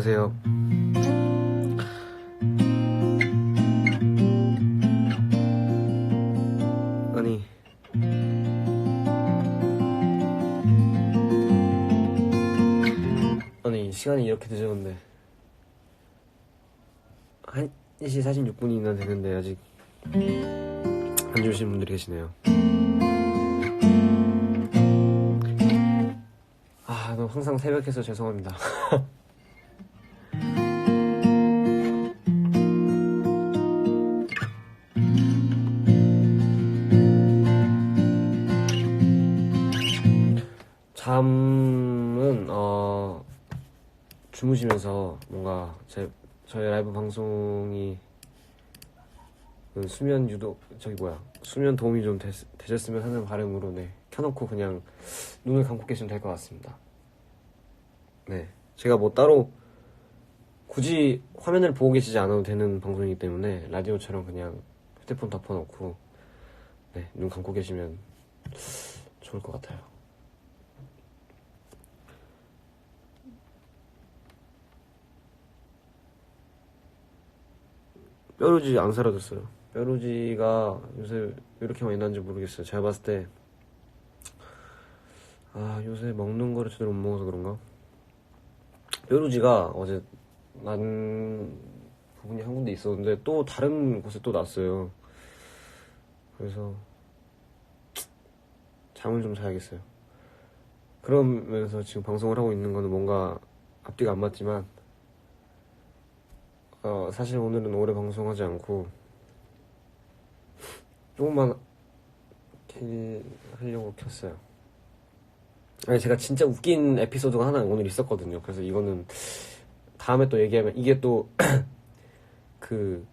안녕하세요. 아니. 아니, 시간이 이렇게 늦었는데. 1시 46분이나 되는데, 아직 안 주신 분들이 계시네요. 아, 너 항상 새벽해서 죄송합니다. 잠은 어 주무시면서 뭔가 제 저희 라이브 방송이 그 수면 유도 저기 뭐야 수면 도움이 좀 됐, 되셨으면 하는 바람으로 네 켜놓고 그냥 눈을 감고 계시면 될 것 같습니다. 네 제가 뭐 따로 굳이 화면을 보고 계시지 않아도 되는 방송이기 때문에 라디오처럼 그냥 휴대폰 덮어놓고 네 눈 감고 계시면 좋을 것 같아요. 뼈루지 안 사라졌어요. 뼈루지가 요새 왜 이렇게 많이 나는지 모르겠어요. 제가 봤을 때, 아, 요새 먹는 거를 제대로 못 먹어서 그런가? 뼈루지가 어제 난 부분이 한 군데 있었는데 또 다른 곳에 또 났어요. 그래서, 잠을 좀 자야겠어요. 그러면서 지금 방송을 하고 있는 거는 뭔가 앞뒤가 안 맞지만, 어, 사실 오늘은 오래 방송하지 않고 조금만 킬 하려고 켰어요. 아니 제가 진짜 웃긴 에피소드가 하나 오늘 있었거든요. 그래서 이거는 다음에 또 얘기하면 이게 또 그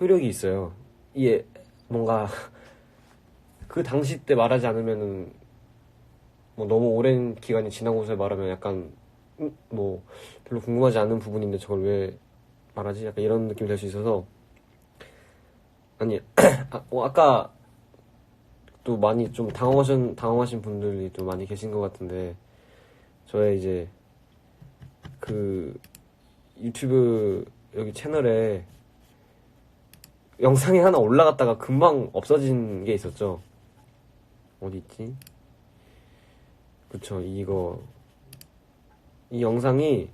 효력이 있어요. 이게 뭔가 그 당시 때 말하지 않으면은 뭐 너무 오랜 기간이 지나고서 말하면 약간 음, 뭐 별로 궁금하지 않은 부분인데 저걸 왜 말하지? 약간 이런 느낌이 될 수 있어서 아니 아, 어, 아까 또 많이 좀 당황하신 당황하신 분들이 좀 많이 계신 것 같은데 저의 이제 그 유튜브 여기 채널에 영상이 하나 올라갔다가 금방 없어진 게 있었죠. 어디 있지? 그쵸 이거 이 영상이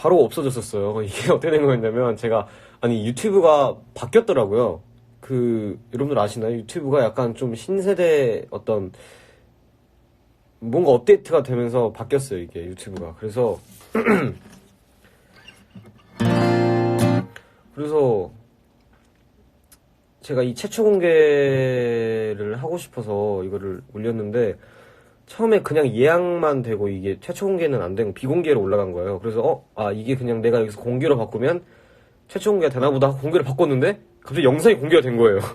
바로 없어졌었어요. 이게 어떻게 된 거였냐면 제가 아니 유튜브가 바뀌었더라고요. 그 여러분들 아시나요? 유튜브가 약간 좀 신세대 어떤 뭔가 업데이트가 되면서 바뀌었어요. 이게 유튜브가 그래서 그래서 제가 이 최초 공개를 하고 싶어서 이거를 올렸는데 처음에 그냥 예약만 되고 이게 최초 공개는 안 되고 비공개로 올라간 거예요. 그래서 어, 아 이게 그냥 내가 여기서 공개로 바꾸면 최초 공개가 되나 보다 하고 공개를 바꿨는데 갑자기 영상이 공개가 된 거예요.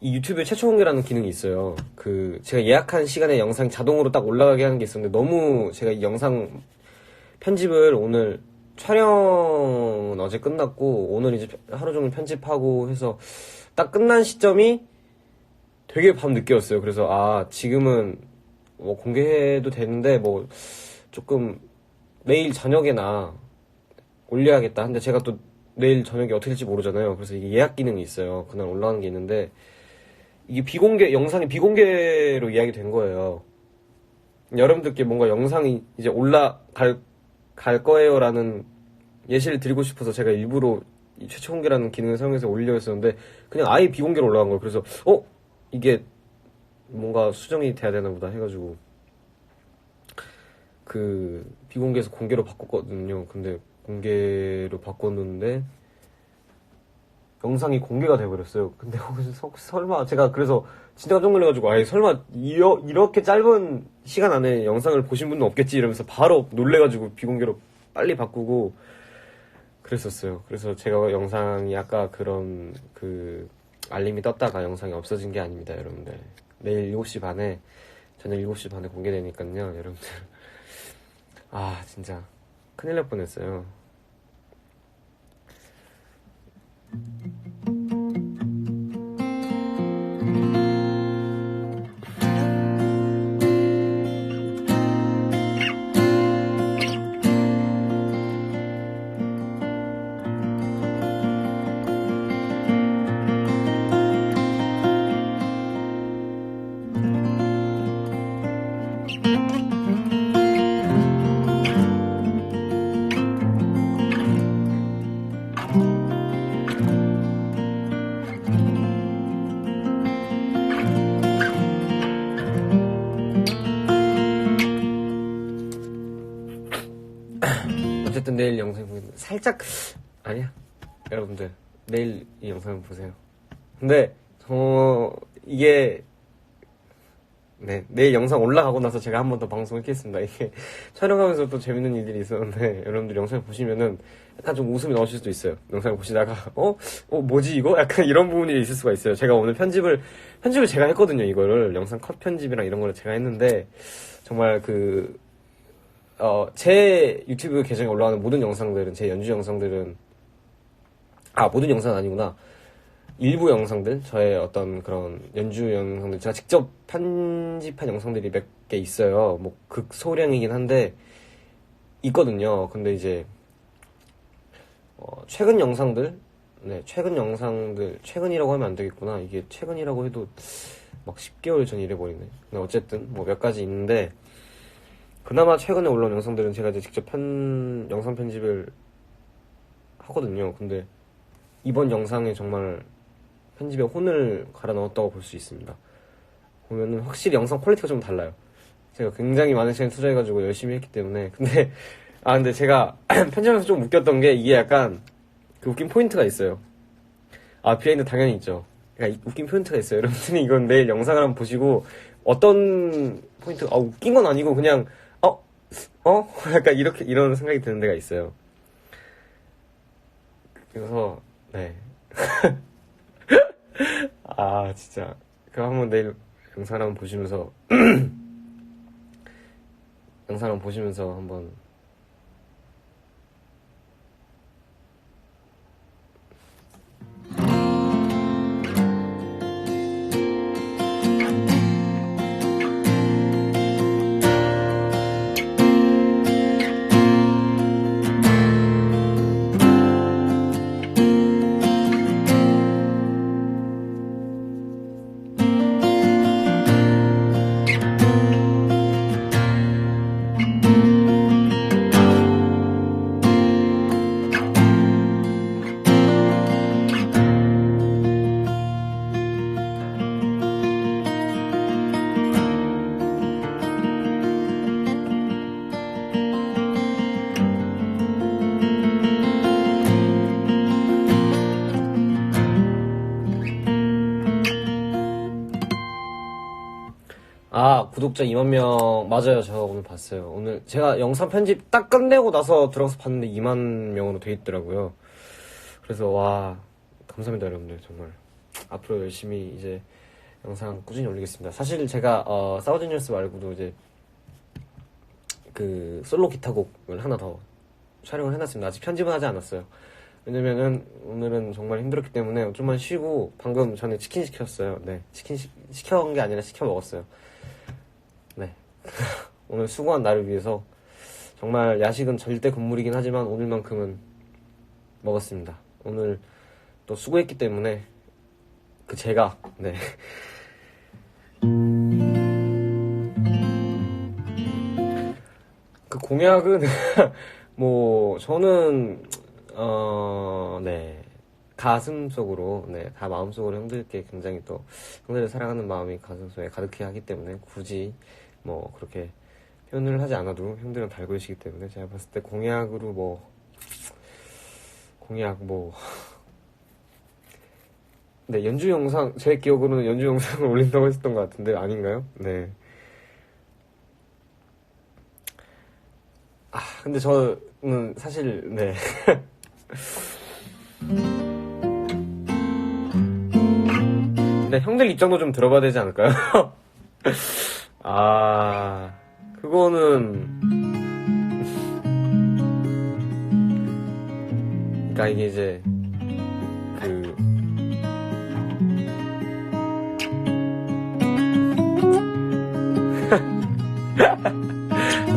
이 유튜브에 최초 공개라는 기능이 있어요. 그 제가 예약한 시간에 영상이 자동으로 딱 올라가게 하는 게 있었는데 너무 제가 이 영상 편집을 오늘 촬영은 어제 끝났고 오늘 이제 하루 종일 편집하고 해서 딱 끝난 시점이 되게 밤 늦게였어요. 그래서 아 지금은 뭐 공개해도 되는데 뭐 조금 내일 저녁에나 올려야겠다. 근데 제가 또 내일 저녁에 어떻게 될지 모르잖아요. 그래서 이게 예약 기능이 있어요. 그날 올라가는 게 있는데 이게 비공개 영상이 비공개로 예약이 된 거예요. 여러분들께 뭔가 영상이 이제 올라갈 갈 거예요라는 예시를 드리고 싶어서 제가 일부러 이 최초 공개라는 기능을 사용해서 올려있었는데 그냥 아예 비공개로 올라간 거예요. 그래서 어 이게 뭔가 수정이 돼야 되나 보다 해가지고 그 비공개에서 공개로 바꿨거든요. 근데 공개로 바꿨는데 영상이 공개가 돼버렸어요. 근데 혹시 서- 설마 제가 그래서 진짜 깜짝 놀래가지고 아예 설마 이러, 이렇게 짧은 시간 안에 영상을 보신 분은 없겠지 이러면서 바로 놀래가지고 비공개로 빨리 바꾸고 그랬었어요. 그래서 제가 영상이 아까 그런 그 알림이 떴다가 영상이 없어진 게 아닙니다, 여러분들. 내일 7시 반에 저녁 7시 반에 공개되니까요, 여러분들. 아, 진짜 큰일 날 뻔했어요. 어쨌든 내일 영상 보면 살짝 아니야 여러분들 내일 이 영상 보세요. 근데 저 이게 네 내일 영상 올라가고 나서 제가 한 번 더 방송을 켰습니다. 이게 촬영하면서 또 재밌는 일들이 있었는데 여러분들 영상 보시면은 약간 좀 웃음이 나오실 수도 있어요. 영상 보시다가 어? 어 뭐지 이거? 약간 이런 부분이 있을 수가 있어요. 제가 오늘 편집을 편집을 제가 했거든요. 이거를 영상 컷 편집이랑 이런 거를 제가 했는데 정말 그 어, 제 유튜브 계정에 올라가는 모든 영상들은, 제 연주 영상들은, 아, 모든 영상은 아니구나. 일부 영상들, 저의 어떤 그런 연주 영상들, 제가 직접 편집한 영상들이 몇 개 있어요. 뭐, 극소량이긴 한데, 있거든요. 근데 이제, 어, 최근 영상들, 네, 최근 영상들, 최근이라고 하면 안 되겠구나. 이게 최근이라고 해도 막 10개월 전 이래 버리네. 근데 어쨌든, 뭐 몇 가지 있는데, 그나마 최근에 올라온 영상들은 제가 이제 직접 편, 영상 편집을 하거든요. 근데 이번 영상에 정말 편집에 혼을 갈아 넣었다고 볼 수 있습니다. 보면은 확실히 영상 퀄리티가 좀 달라요. 제가 굉장히 많은 시간 투자해가지고 열심히 했기 때문에. 근데, 아, 근데 제가 편집하면서 좀 웃겼던 게 이게 약간 그 웃긴 포인트가 있어요. 아, 비하인드 당연히 있죠. 그러니까 이- 웃긴 포인트가 있어요. 여러분들이 이건 내일 영상을 한번 보시고 어떤 포인트가, 아, 웃긴 건 아니고 그냥, 어? 어? 약간 이렇게, 이런 생각이 드는 데가 있어요. 그래서, 네. 아, 진짜. 그거 한번 내일 영상 한번 보시면서, 영상 한번 보시면서 한번 구독자 2만 명, 맞아요. 제가 오늘 봤어요. 오늘 제가 영상 편집 딱 끝내고 나서 들어가서 봤는데 2만 명으로 돼 있더라고요. 그래서, 와, 감사합니다, 여러분들. 정말. 앞으로 열심히 이제 영상 꾸준히 올리겠습니다. 사실 제가, 어, 사우디뉴스 말고도 이제 그 솔로 기타곡을 하나 더 촬영을 해놨습니다. 아직 편집은 하지 않았어요. 왜냐면은 오늘은 정말 힘들었기 때문에 좀만 쉬고 방금 전에 치킨 시켰어요. 네, 치킨 시, 시켜온 게 아니라 시켜 먹었어요. 네, 오늘 수고한 나를 위해서 정말 야식은 절대 건물이긴 하지만 오늘만큼은 먹었습니다. 오늘 또 수고했기 때문에 그 제가 네. 그 공약은 뭐 저는 어, 네. 가슴 속으로, 네, 다 마음 속으로 형들께 굉장히 또, 형들을 사랑하는 마음이 가슴 속에 가득해 하기 때문에 굳이 뭐, 그렇게 표 현을 하지 않아도 형들은 다 알고 계시기 때문에 제가 봤을 때 공약으로 뭐, 공약 뭐, 네, 연주 영상, 제 기억으로는 연주 영상을 올린다고 했었던 것 같은데, 아닌가요? 네. 아, 근데 저는 사실, 네. 근데 형들 입장도 좀 들어봐야 되지 않을까요? 아, 그거는. 그니까 이게 이제, 그,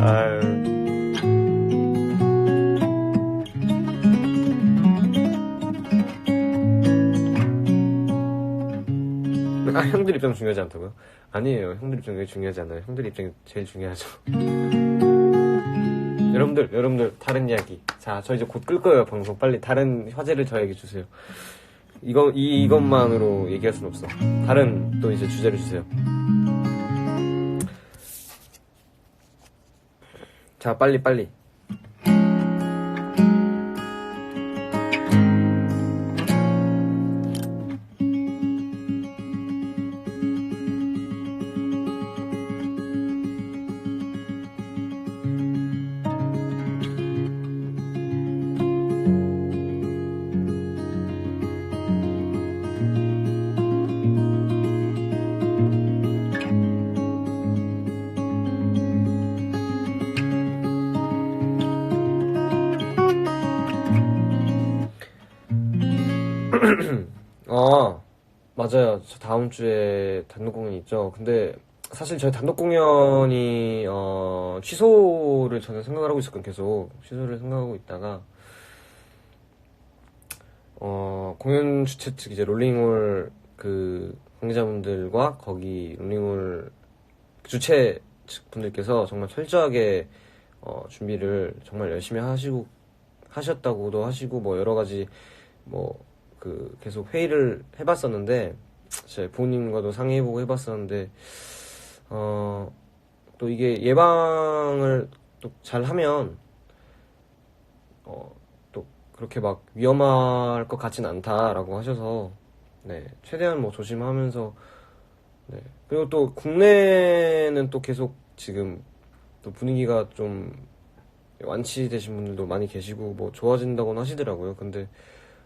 아유. 아, 형들 입장 중요하지 않다고요? 아니에요. 형들 입장이 중요하지 않아요. 형들 입장이 제일 중요하죠. 여러분들, 여러분들, 다른 이야기. 자, 저 이제 곧 끌 거예요, 방송. 빨리 다른 화제를 저에게 주세요. 이거, 이, 이것만으로 얘기할 순 없어. 다른, 또 이제 주제를 주세요. 자, 빨리, 빨리. 맞아요. 저 다음 주에 단독 공연이 있죠. 근데 사실 저희 단독 공연이 어, 취소를 저는 생각을 하고 있었거든요. 계속 취소를 생각하고 있다가 어, 공연 주최 측 이제 롤링홀 그 관계자분들과 거기 롤링홀 주최 측 분들께서 정말 철저하게 어, 준비를 정말 열심히 하시고 하셨다고도 하시고 뭐 여러 가지 뭐 그 계속 회의를 해봤었는데 제 부모님과도 상의해보고 해봤었는데 어 또 이게 예방을 또 잘하면 어 또 그렇게 막 위험할 것 같진 않다라고 하셔서 네 최대한 뭐 조심하면서 네 그리고 또 국내는 또 계속 지금 또 분위기가 좀 완치되신 분들도 많이 계시고 뭐 좋아진다고는 하시더라고요. 근데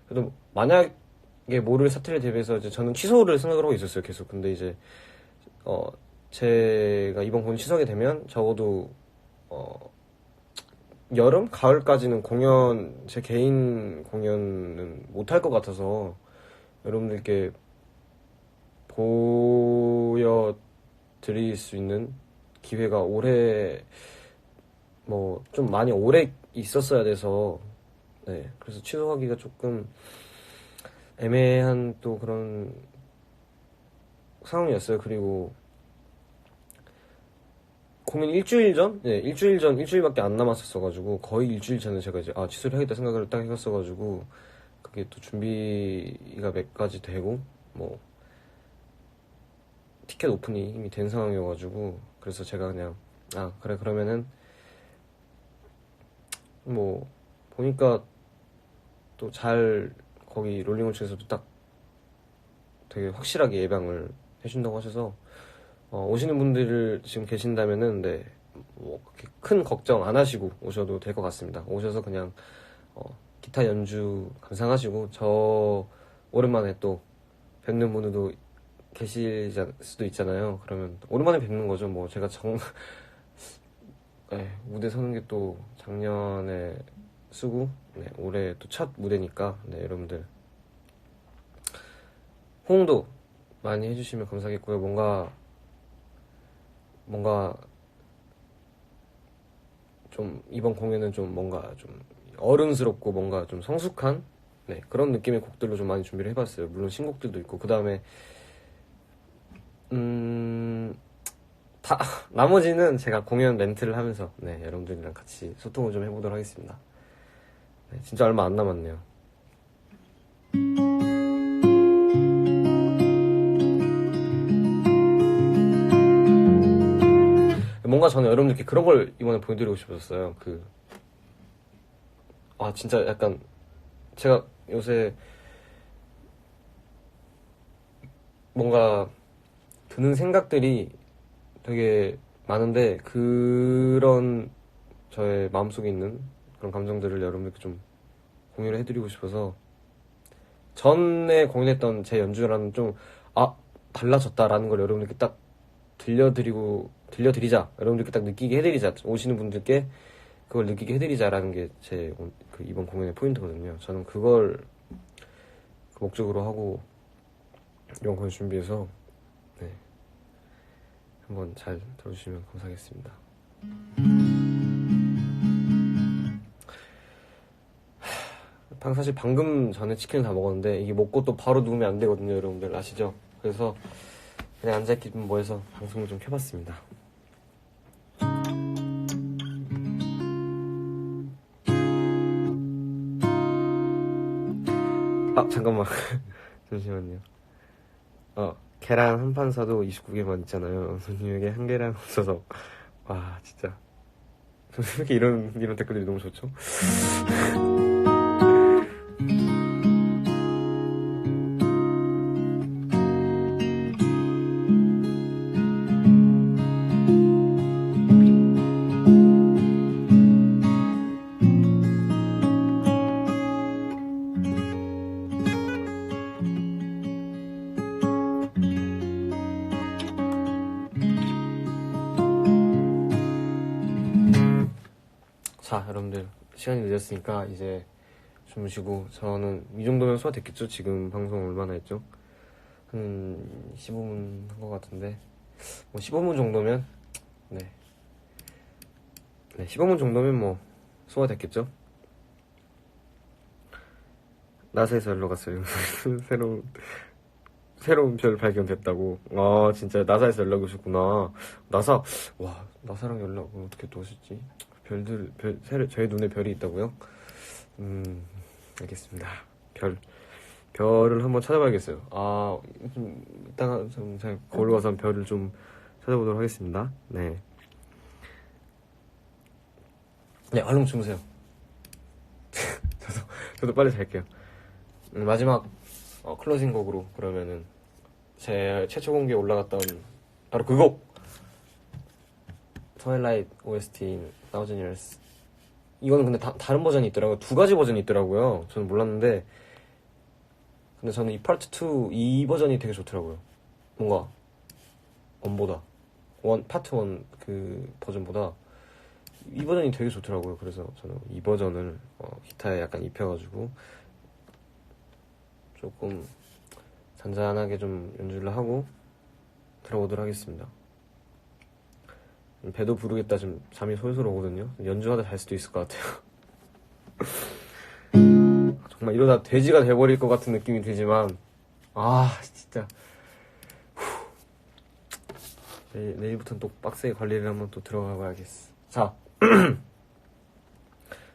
그래도 만약에 모를 사태를 대비해서 이제 저는 취소를 생각을 하고 있었어요. 계속. 근데 이제 어 제가 이번 공연 취소하게 되면 적어도 어 여름 가을까지는 공연 제 개인 공연은 못할 것 같아서 여러분들께 보여 드릴 수 있는 기회가 올해 뭐 좀 많이 오래 있었어야 돼서 네 그래서 취소하기가 조금 애매한 또 그런 상황이었어요. 그리고 공연 일주일 전, 네 일주일 전 일주일밖에 안 남았었어가지고 거의 일주일 전에 제가 이제 아 취소를 하겠다 생각을 딱 했었어가지고 그게 또 준비가 몇 가지 되고 뭐 티켓 오픈이 이미 된 상황이어가지고 그래서 제가 그냥 아 그래 그러면은 뭐 보니까 또 잘 거기 롤링홀 측에서도 딱 되게 확실하게 예방을 해준다고 하셔서 어, 오시는 분들 지금 계신다면은 네, 뭐 그렇게 큰 걱정 안 하시고 오셔도 될 것 같습니다. 오셔서 그냥 어, 기타 연주 감상하시고 저 오랜만에 또 뵙는 분들도 계실 자- 수도 있잖아요. 그러면 오랜만에 뵙는 거죠. 뭐 제가 정 네, 무대 서는 게 또 작년에 쓰고 네, 올해 또 첫 무대니까 네, 여러분들 호응도 많이 해주시면 감사하겠고요. 뭔가 뭔가 좀 이번 공연은 좀 뭔가 좀 어른스럽고 뭔가 좀 성숙한 네, 그런 느낌의 곡들로 좀 많이 준비를 해봤어요. 물론 신곡들도 있고 그 다음에 음. 다 나머지는 제가 공연 멘트를 하면서 네 여러분들이랑 같이 소통을 좀 해보도록 하겠습니다. 네, 진짜 얼마 안 남았네요. 뭔가 저는 여러분들께 그런 걸 이번에 보여드리고 싶었어요. 그, 아, 진짜 약간, 제가 요새 뭔가 드는 생각들이 되게 많은데, 그런 저의 마음속에 있는 그런 감정들을 여러분들께 좀 공유를 해드리고 싶어서, 전에 공연했던 제 연주랑 좀, 아, 달라졌다라는 걸 여러분들께 딱 들려드리고 들려드리자 여러분들께 딱 느끼게 해드리자 오시는 분들께 그걸 느끼게 해드리자라는 게 제 그 이번 공연의 포인트거든요. 저는 그걸 그 목적으로 하고 이번 공연 준비해서 네 한번 잘 들어주시면 감사하겠습니다. 방 사실 방금 전에 치킨을 다 먹었는데 이게 먹고 또 바로 누우면 안 되거든요, 여러분들 아시죠? 그래서 그냥 앉아있기 좀 뭐해서 방송을 좀 켜봤습니다. 아, 잠깐만. 잠시만요. 어, 계란 한 판 사도 29개만 있잖아요. 손님에게 한 계란 없어서. 와, 진짜. 왜 이렇게 이런, 이런 댓글들이 너무 좋죠? 늦었으니까 이제 주무시고 저는 이 정도면 소화됐겠죠? 지금 방송 얼마나 했죠? 한 15분 한 것 같은데 뭐 15분 정도면 네. 네, 15분 정도면 뭐 소화됐겠죠? 나사에서 연락 왔어요. 새로운 새로운 별 발견됐다고. 아 진짜 나사에서 연락이 오셨구나. 나사 와 나사랑 연락을 어떻게 또 하셨지? 별들 별 새- 저희 눈에 별이 있다고요? 음 알겠습니다. 별 별을 한번 찾아봐야겠어요. 아 좀, 이따가 좀잘 거울 가서 별을 좀 찾아보도록 하겠습니다. 네. 네, 얼른 주무세요. 저도, 저도 빨리 잘게요. 음, 마지막, 어, 클로징 곡으로, 그러면은, 제 최초 공개에 올라갔던, 바로 그 곡! 트와일라이트 OST인 Thousand Years. 이거는 근데 다, 다른 버전이 있더라고요. 두 가지 버전이 있더라고요. 저는 몰랐는데, 근데 저는 이 파트 2, 이 버전이 되게 좋더라고요. 뭔가, 원보다. 원, 파트 1 그 버전보다, 이 버전이 되게 좋더라고요. 그래서 저는 이 버전을 어, 기타에 약간 입혀가지고 조금 잔잔하게 좀 연주를 하고 들어보도록 하겠습니다. 배도 부르겠다 지금 잠이 솔솔 오거든요. 연주하다 잘 수도 있을 것 같아요. 정말 이러다 돼지가 돼버릴 것 같은 느낌이 들지만 아 진짜 후. 내일, 내일부터는 또 빡세게 관리를 한번 또 들어가 봐야겠어. 자.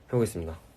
해보겠습니다.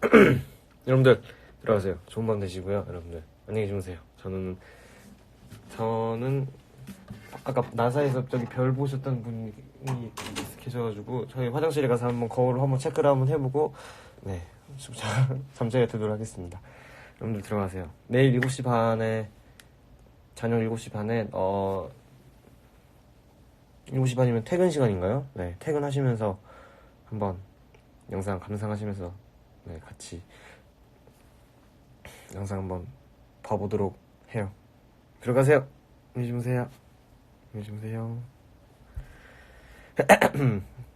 여러분들 들어가세요. 좋은 밤 되시고요. 여러분들 안녕히 주무세요. 저는 저는 아까 나사에서 저기 별 보셨던 분이 계셔가지고 저희 화장실에 가서 한번 거울을 한번 체크를 한번 해보고 네 잠자리에 들도록 하겠습니다. 여러분들 들어가세요. 내일 7시 반에 저녁 7시 반에 어 7시 반이면 퇴근 시간인가요? 네 퇴근하시면서 한번 영상 감상하시면서 네 같이 영상 한번 봐보도록 해요. 들어가세요. 안녕히 주무세요. 안녕히 주무세요.